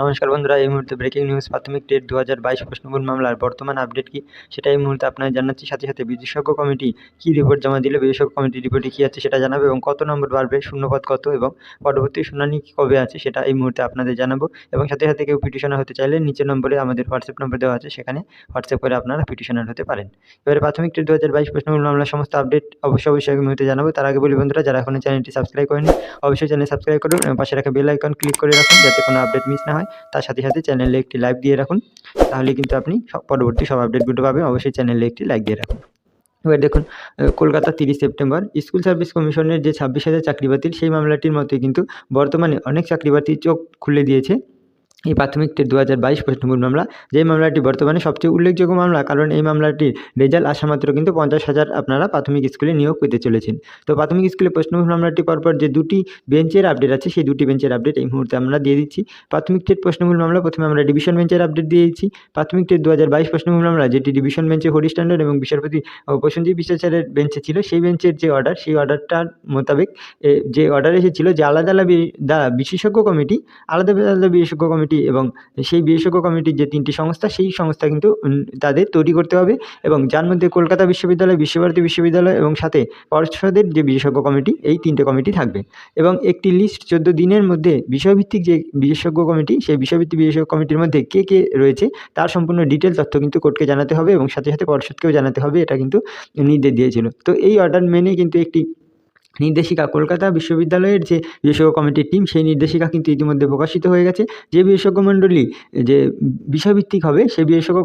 নমস্কার বন্ধুরা, এই মুহূর্তে ব্রেকিং নিউজ প্রাথমিক টেট দু হাজার বাইশ প্রশ্নমূল মামলার বর্তমান আপডেট কি সেটা এই মুহূর্তে আপনাদের জানাচ্ছি। সাথে সাথে বিশেষজ্ঞ কমিটি কী রিপোর্ট জমা দিলে, বিশেষজ্ঞ কমিটি রিপোর্টে কী আছে সেটা জানাবে এবং কত নম্বর বাড়বে, শূন্যপদ কত এবং পরবর্তী শুনানি কবে আছে সেটা এই মুহূর্তে আপনাদের জানাব এবং সাথে সাথে কেউ পিটিশনার হতে চাইলে নিচের নম্বরে আমাদের হোয়াটসঅ্যাপ নম্বর দেওয়া আছে, সেখানে হোয়াটসঅ্যাপ করে আপনারা পিটিশনার হতে পারেন। এবারে প্রাথমিক টেট দু হাজার বাইশ প্রশ্নমূল মামলার সমস্ত আপডেট অবশ্যই অবশ্যই এই মুহূর্তে জানাব। তার আগে বলি বন্ধুরা, যারা এখনও চ্যানেলটি সাবস্ক্রাইব করেনি অবশ্যই চ্যানেল সাবস্ক্রাইব করুন এবং পাশে রাখা বেল আইকন ক্লিক করে রাখুন যাতে কোনো আপডেট মিস না হয়। তার সাথে সাথে চ্যানেলে একটি লাইক দিয়ে রাখুন। তাহলে কিন্তু আপনি পরবর্তী সব আপডেটগুলো পাবেন। অবশ্যই চ্যানেলে একটি লাইক দিয়ে রাখুন। এবার দেখুন কলকাতা তিরিশ সেপ্টেম্বর। স্কুল সার্ভিস কমিশনের যে ছাব্বিশ হাজার চাকরি বাতিল, সেই মামলাটির মতোই কিন্তু বর্তমানে অনেক চাকরি বাতিল চোখ খুলে দিয়েছে। এই প্রাথমিক দু হাজার বাইশ প্রশ্নমূল মামলা যেই মামলাটি বর্তমানে সবচেয়ে উল্লেখযোগ্য মামলা কারণ এই মামলাটির রেজাল্ট আসা মাত্র কিন্তু পঞ্চাশ হাজার আপনারা প্রাথমিক স্কুলে নিয়োগ পেতে চলেছেন। তো প্রাথমিক স্কুলে প্রশ্নমূল মামলাটি পরপর যে দুটি বেঞ্চের আপডেট আছে সেই দুটি বেঞ্চের আপডেট এই মুহূর্তে আমরা দিয়ে দিচ্ছি। প্রাথমিক টেট প্রশ্নমূল মামলা প্রথমে আমরা ডিভিশন বেঞ্চের আপডেট দিয়ে দিচ্ছি। প্রাথমিক টেট দু হাজার বাইশ প্রশ্নমূল মামলা যেটি ডিভিশন বেঞ্চে হরি স্ট্যান্ডার্ড এবং বিচারপতি আহ, প্রসেনজিৎ বিশ্বাচার্যের বেঞ্চে ছিল সেই বেঞ্চের যে অর্ডার সেই অর্ডারটার মোতাবেক যে অর্ডার এসেছিল যে আলাদা আলাদা বিশেষজ্ঞ কমিটি আলাদা আলাদা বিশেষজ্ঞ কমিটি এবং সেই বিশেষজ্ঞ কমিটির যে তিনটি সংস্থা, সেই সংস্থা কিন্তু তাদের তৈরি করতে হবে এবং যার মধ্যে কলকাতা বিশ্ববিদ্যালয়, বিশ্বভারতী বিশ্ববিদ্যালয় এবং সাথে পর্ষদের যে বিশেষজ্ঞ কমিটি এই তিনটে কমিটি থাকবে। এবং একটি লিস্ট চোদ্দ দিনের মধ্যে বিষয়ভিত্তিক যে বিশেষজ্ঞ কমিটি সেই বিষয়ভিত্তিক বিশেষজ্ঞ কমিটির মধ্যে কে কে রয়েছে, তার সম্পূর্ণ ডিটেল তথ্য কিন্তু কোর্টকে জানাতে হবে এবং সাথে সাথে পর্ষদকেও জানাতে হবে, এটা কিন্তু নির্দেশ দিয়েছিল। তো এই অর্ডার মেনে কিন্তু একটি নির্দেশিকা। কলকাতা বিশ্ববিদ্যালয়ের যে বিশেষজ্ঞ কমিটির টিম সেই নির্দেশিকা কিন্তু ইতিমধ্যে প্রকাশিত হয়ে গেছে। যে বিশেষজ্ঞ মণ্ডলী, যে বিষয়ভিত্তিক হবে সেই বিশেষজ্ঞ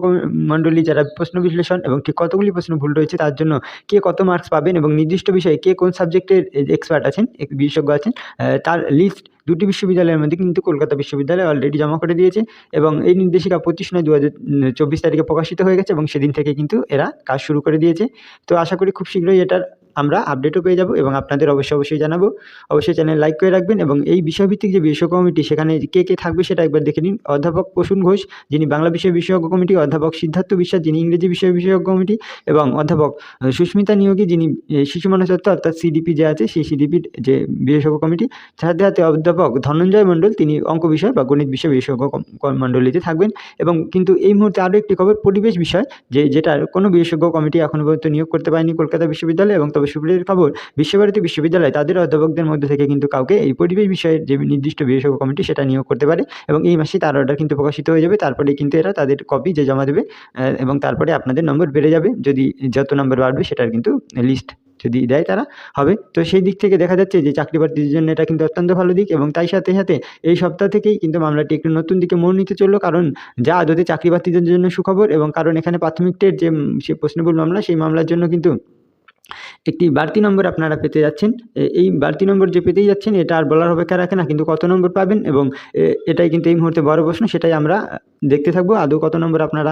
মণ্ডলী যারা প্রশ্ন বিশ্লেষণ এবং ঠিক কতগুলি প্রশ্ন ভুল রয়েছে, তার জন্য কে কত মার্কস পাবেন এবং নির্দিষ্ট বিষয়ে কে কোন সাবজেক্টের এক্সপার্ট আছেন বিশেষজ্ঞ আছেন তার লিস্ট দুটি বিশ্ববিদ্যালয়ের মধ্যে কিন্তু কলকাতা বিশ্ববিদ্যালয় অলরেডি জমা করে দিয়েছে এবং এই নির্দেশিকা পঁচিশ নয় দু চব্বিশ তারিখে প্রকাশিত হয়ে গেছে এবং সেদিন থেকে কিন্তু এরা কাজ শুরু করে দিয়েছে। তো আশা করি খুব শীঘ্রই এটার আমরা আপডেটও পেয়ে যাব এবং আপনাদের অবশ্যই অবশ্যই জানাব। অবশ্যই চ্যানেল লাইক করে রাখবেন এবং এই বিষয়ভিত্তিক যে বিশেষজ্ঞ কমিটি, সেখানে কে কে থাকবে সেটা একবার দেখে নিন। অধ্যাপক প্রসূন ঘোষ, যিনি বাংলা বিষয় বিশেষজ্ঞ কমিটি, অধ্যাপক সিদ্ধার্থ বিশ্বাস, যিনি ইংরেজি বিষয় বিশেষজ্ঞ কমিটি, এবং অধ্যাপক সুস্মিতা নিয়োগী, যিনি শিশু মনস্তত্ত্ব অর্থাৎ সিডিপি যে আছে, সেই সিডিপির যে বিশেষজ্ঞ কমিটি, সাথে সাথে অধ্যাপক ধনঞ্জয় মণ্ডল, তিনি অঙ্ক বিষয় বা গণিত বিষয় বিশেষজ্ঞ মণ্ডলীতে থাকবেন। এবং কিন্তু এই মুহূর্তে আরও একটি খবর, পরিবেশ বিষয়, যে যেটার কোনো বিশেষজ্ঞ কমিটি এখনও পর্যন্ত নিয়োগ করতে পারেনি কলকাতা বিশ্ববিদ্যালয় এবং তবে সুপ্রিয়ের খবর, বিশ্বভারতী বিশ্ববিদ্যালয় তাদের অধ্যাপকদের মধ্যে থেকে কিন্তু কাউকে এই পরিবেশ বিষয়ের যে নির্দিষ্ট বিশেষজ্ঞ কমিটি সেটা নিয়োগ করতে পারে এবং এই মাসে তার অর্ডার কিন্তু প্রকাশিত হয়ে যাবে। তারপরে কিন্তু এরা তাদের কপি যে জমা দেবে এবং তারপরে আপনাদের নম্বর বেড়ে যাবে। যদি যত নম্বর বাড়বে সেটার কিন্তু লিস্ট যদি দেয় তারা, হবে। তো সেই দিক থেকে দেখা যাচ্ছে যে চাকরি প্রার্থীদের জন্য এটা কিন্তু অত্যন্ত ভালো দিক এবং তাই সাথে সাথে এই সপ্তাহ থেকেই কিন্তু মামলাটি একটু নতুন দিকে মোড় নিতে চলল। কারণ যা আদতে চাকরি প্রার্থীদের জন্য সুখবর এবং কারণ এখানে প্রাথমিক টেট যে সে প্রশ্নবুল মামলা, সেই মামলার জন্য কিন্তু একটি বাড়তি নম্বর আপনারা পেতে যাচ্ছেন। এই বাড়তি নম্বর যে পেতেই যাচ্ছেন, এটা আর বলার অপেক্ষা রাখে না, কিন্তু কত নম্বর পাবেন এবং এটাই কিন্তু এই মুহূর্তে বড় প্রশ্ন, সেটাই আমরা দেখতে থাকব। আদৌ কত নম্বর আপনারা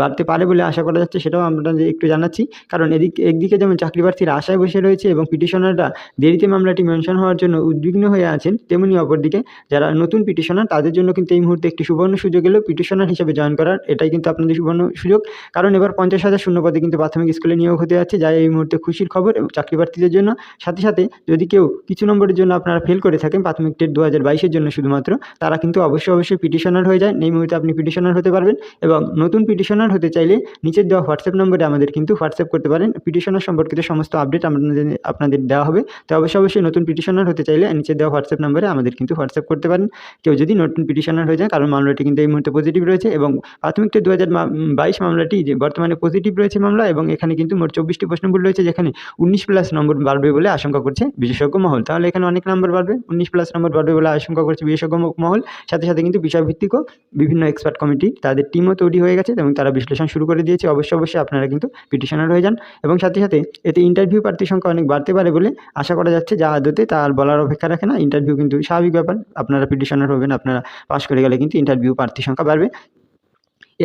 বাড়তে পারে বলে আশা করা যাচ্ছে, সেটাও আমরা একটু জানাচ্ছি। কারণ এদিক, একদিকে যেমন চাকরি প্রার্থীরা আশায় বসে রয়েছে এবং পিটিশনাররা দেরিতে মামলাটি মেনশন হওয়ার জন্য উদ্বিগ্ন হয়ে আছেন, তেমনি অপরদিকে যারা নতুন পিটিশনার, তাদের জন্য কিন্তু এই মুহূর্তে একটি সুবর্ণ সুযোগ এলো পিটিশনার হিসেবে জয়েন করার, এটাই কিন্তু আপনাদের সুবর্ণ সুযোগ। কারণ এবার পঞ্চাশ হাজার শূন্য পদে কিন্তু প্রাথমিক স্কুলে নিয়োগ হতে যাচ্ছে যা এই মুহূর্তে খুশির খবর। এবং চাকরি প্রার্থীদের জন্য। সাথে সাথে যদি কেউ কিছু নম্বরের জন্য আপনারা ফেল করে থাকেন, প্রাথমিক টেট দু হাজার বাইশের জন্য শুধুমাত্র, তারা কিন্তু অবশ্যই অবশ্যই পিটিশনার হয়ে যায়। এই মুহূর্তে আপনি পিটিশনার হতে পারবেন এবং নতুন পিটিশনার হতে চাইলে নিচের দেওয়া হোয়াটসঅ্যাপ নম্বরে আমাদের কিন্তু হোয়াটসঅ্যাপ করতে পারেন। পিটিশনার সম্পর্কিত সমস্ত আপডেট আপনাদের আপনাদের দেওয়া হবে। তো অবশ্যই অবশ্যই নতুন পিটিশনার হতে চাইলে নিচের দেওয়া হোয়াটসঅ্যাপ নম্বরে আমাদের কিন্তু হোয়াটসঅ্যাপ করতে পারেন। কেউ যদি নতুন পিটিশনার হয়ে যায়, কারণ মামলাটি কিন্তু এই মুহূর্তে পজিটিভ রয়েছে এবং প্রাথমিক টেট দু হাজার বাইশ মামলাটি যে বর্তমানে পজিটিভ রয়েছে মামলা এবং এখানে কিন্তু মোট চব্বিশটি প্রশ্নগুলো রয়েছে, যেখানে উনিশ প্লাস নম্বর বাড়বে বলে আশঙ্কা করছে বিশেষজ্ঞ মহল। তাহলে এখানে অনেক নম্বর বাড়বে। উনিশ প্লাস নম্বর বাড়বে বলে আশঙ্কা করছে বিশেষজ্ঞ মহল। সাথে সাথে কিন্তু বিষয়ভিত্তিকও বিভিন্ন এক্সপার্ট কমিটি তাদের টিমও তৈরি হয়ে গেছে এবং তারা বিশ্লেষণ শুরু করে দিয়েছে। অবশ্যই অবশ্যই আপনারা কিন্তু পিটিশনার হয়ে যান। এবং সাথে সাথে এতে ইন্টারভিউ প্রার্থীর সংখ্যা অনেক বাড়তে পারে বলে আশা করা যাচ্ছে। যা আদতে তা আর বলার অপেক্ষা রাখে না। ইন্টারভিউ কিন্তু স্বাভাবিক ব্যাপার। আপনারা পিটিশনার হবেন, আপনারা পাশ করে গেলে কিন্তু ইন্টারভিউ প্রার্থীর সংখ্যা বাড়বে।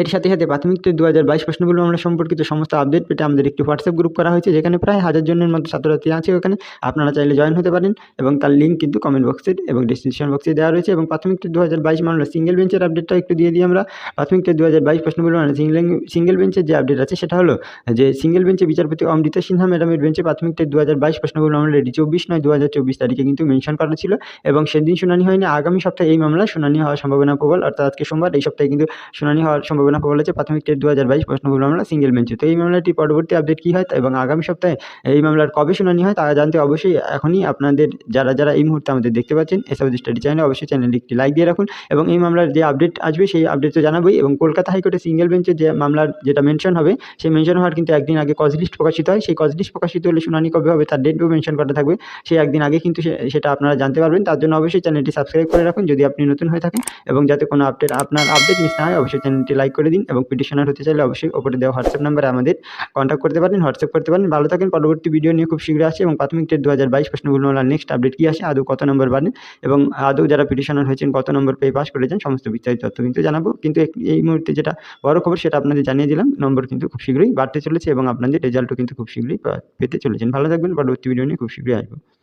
এর সাথে সাথে প্রাথমিক দু হাজার বাইশ প্রশ্নগুলো আমরা সম্পর্কিত সমস্ত আপডেট পেতে আমাদের একটি হোয়াটসঅ্যাপ গ্রুপ করা হয়েছে, যেখানে প্রায় হাজার জনের মতো ছাত্রছাত্রী আছে ওখানে। আপনারা চাইলে জয়েন হতে পারেন এবং তার লিঙ্ক কিন্তু কমেন্ট বক্সে এবং ডিসক্রিপশন বক্সে দেওয়া রয়েছে এবং প্রাথমিক দু হাজার বাইশ মামলা সিঙ্গেল বেঞ্চের আপডেটটা একটু দিয়ে দিই আমরা। প্রাথমিক দু হাজার বাইশ প্রশ্নগুলো মানে সিঙ্গেল সিঙ্গেল বেঞ্চের যে আপডেট আছে সেটা হলো যে সিঙ্গেল বেঞ্চে বিচারপতি অমৃতা সিনহা ম্যাডামের বেঞ্চে প্রাথমিক দু হাজার বাইশ প্রশ্নগুলো অলরেডি চব্বিশ নয় দু হাজার চব্বিশ তারিখে কিন্তু মেনশন করা ছিল এবং সেদিন শুনানি হয়নি। আগামী সপ্তাহে এই মামলা শুনানি হওয়ার সম্ভাবনা প্রবল, অর্থাৎ আজকে সোমবার, এই সপ্তাহে কিন্তু শুনানি হওয়ার সম্ভাবনা প্রবল আছে প্রাথমিক টেট দু হাজার বাইশ প্রশ্নগুলো মামলা সিঙ্গেল বেঞ্চে তো এই মামলাটি পরবর্তী আপডেট কী হয়? এবং আগামী সপ্তাহে এই মামলার কবে শুনানি হয়, তা জানতে অবশ্যই এখনই আপনাদের, যারা যারা এই মুহূর্তে আমাদের দেখতে পাচ্ছেন এসব স্টাডি চ্যানেলে অবশ্যই চ্যানেলটি একটি লাইক দিয়ে রাখুন এবং এই মামলার যে আপডেট আসবে, সেই আপডেট তো জানাবোই এবং কলকাতা হাইকোর্টে সিঙ্গেল বেঞ্চে যে মামলার যেটা মেনশন হবে, সেই মেনশন হওয়ার কিন্তু একদিন আগে কজ লিস্ট প্রকাশিত হয়। সেই কজ লিস্ট প্রকাশিত হলে শুনানি কবে হবে, তার ডেটও মেনশন করা থাকবে। সেই একদিন আগে কিন্তু সেটা আপনারা জানতে পারবেন। তার জন্য অবশ্যই চ্যানেলটি সাবস্ক্রাইব করে রাখুন, যদি আপনি নতুন হয়ে থাকেন এবং যাতে কোনো আপডেট আপনার আপডেট মিস না হয়, অবশ্যই চ্যানেলটি লাইক করে দিন এবং পিটিশনার হতে চাইলে অবশ্যই ওপরে দেওয়া হোয়াটসঅ্যাপ নাম্বারে আমাদের কন্ট্যাক্ট করতে পারেন হোয়াটসঅ্যাপ করতে পারেন। ভালো থাকেন, পরবর্তী ভিডিও নিয়ে খুব শীঘ্রই আসে এবং প্রাথমিক টেট দু হাজার বাইশ প্রশ্নগুলো নেক্সট আপডেট কী আসে, আদৌ কত নম্বর বাড়েন এবং আদৌ যারা পিটিশনার হয়েছেন কত নম্বর পেয়ে পাস করেছেন, সমস্ত বিস্তারিত তথ্য কিন্তু জানাব। কিন্তু এই মুহূর্তে যেটা বড় খবর সেটা আপনাদের জানিয়ে দিলাম নম্বর কিন্তু খুব শীঘ্রই বাড়তে চলেছে এবং আপনাদের রেজাল্টও কিন্তু খুব শীঘ্রই পেতে চলেছেন। ভালো থাকবেন, পরবর্তী ভিডিও নিয়ে খুব শীঘ্রই আসব।